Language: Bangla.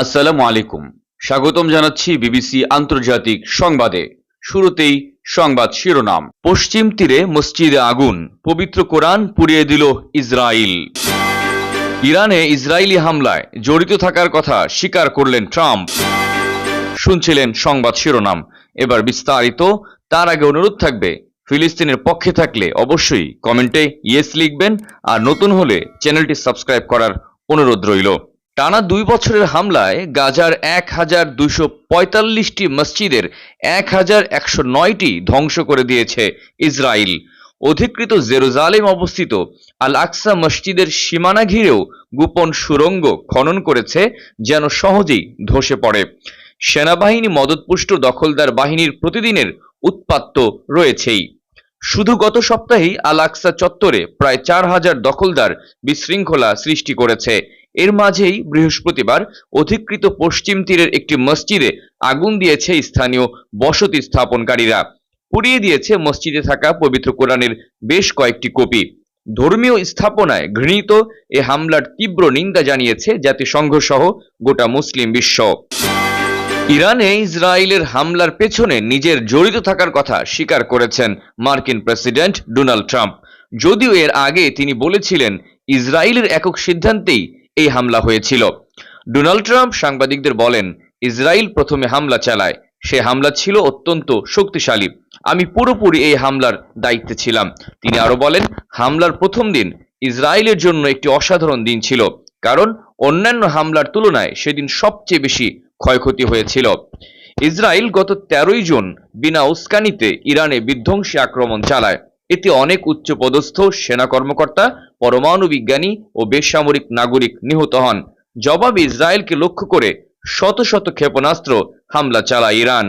আসসালামু আলাইকুম। স্বাগতম জানাচ্ছি বিবিসি আন্তর্জাতিক সংবাদে। শুরুতেই সংবাদ শিরোনাম। পশ্চিম তীরে মসজিদে আগুন, পবিত্র কোরআন পুড়িয়ে দিল ইসরায়েল ইরানে ইসরায়েলি হামলায় জড়িত থাকার কথা স্বীকার করলেন ট্রাম্প। শুনছিলেন সংবাদ শিরোনাম। এবার বিস্তারিত, তার আগে অনুরোধ থাকবে, ফিলিস্তিনের পক্ষে থাকলে অবশ্যই কমেন্টে ইয়েস লিখবেন, আর নতুন হলে চ্যানেলটি সাবস্ক্রাইব করার অনুরোধ রইল। টানা দুই বছরের হামলায় গাজার এক হাজার দুইশো পঁয়তাল্লিশটি মসজিদের এক হাজার একশো নয়টি ধ্বংস করে দিয়েছে ইসরায়েল অধিকৃত জেরুজালেম অবস্থিত আল আকসা মসজিদের সীমানা ঘিরেও গোপন সুড়ঙ্গ খনন করেছে, যেন সহজেই ধসে পড়ে। সেনাবাহিনী মদতপুষ্ট দখলদার বাহিনীর প্রতিদিনের উৎপাত তো রয়েছেই। শুধু গত সপ্তাহেই আল আকসা চত্বরে প্রায় চার হাজার দখলদার বিশৃঙ্খলা সৃষ্টি করেছে। এর মাঝেই বৃহস্পতিবার অধিকৃত পশ্চিম তীরের একটি মসজিদে আগুন দিয়েছে স্থানীয় বসতি স্থাপনকারীরা। পুড়িয়ে দিয়েছে মসজিদে থাকা পবিত্র কোরআনের বেশ কয়েকটি কপি। ধর্মীয় স্থাপনায় ঘৃণিত এ হামলার তীব্র নিন্দা জানিয়েছে জাতিসংঘ সহ গোটা মুসলিম বিশ্ব। ইরানে ইসরায়েলের হামলার পেছনে নিজের জড়িত থাকার কথা স্বীকার করেছেন মার্কিন প্রেসিডেন্ট ডোনাল্ড ট্রাম্প। যদিও এর আগে তিনি বলেছিলেন, ইসরায়েলের একক সিদ্ধান্তেই এই হামলা হয়েছিল। ডোনাল্ড ট্রাম্প সাংবাদিকদের বলেন, ইসরায়েল প্রথমে হামলা চালায়। সে হামলা ছিল অত্যন্ত শক্তিশালী। আমি পুরোপুরি এই হামলার দায়িত্বে ছিলাম। তিনি আরও বলেন, হামলার প্রথম দিন ইসরায়েলের জন্য একটি অসাধারণ দিন ছিল। কারণ অন্যান্য হামলার তুলনায় সেদিন সবচেয়ে বেশি ক্ষয়ক্ষতি হয়েছিল। ইসরায়েল গত তেরোই জুন বিনা উস্কানিতে ইরানে বিধ্বংসী আক্রমণ চালায়। এতে অনেক উচ্চ পদস্থ সেনা কর্মকর্তা, পরমাণু বিজ্ঞানী ও বেসামরিক নাগরিক নিহত হন। জবাবে ইসরায়েলকে লক্ষ্য করে শত শত ক্ষেপণাস্ত্র হামলা চালায় ইরান।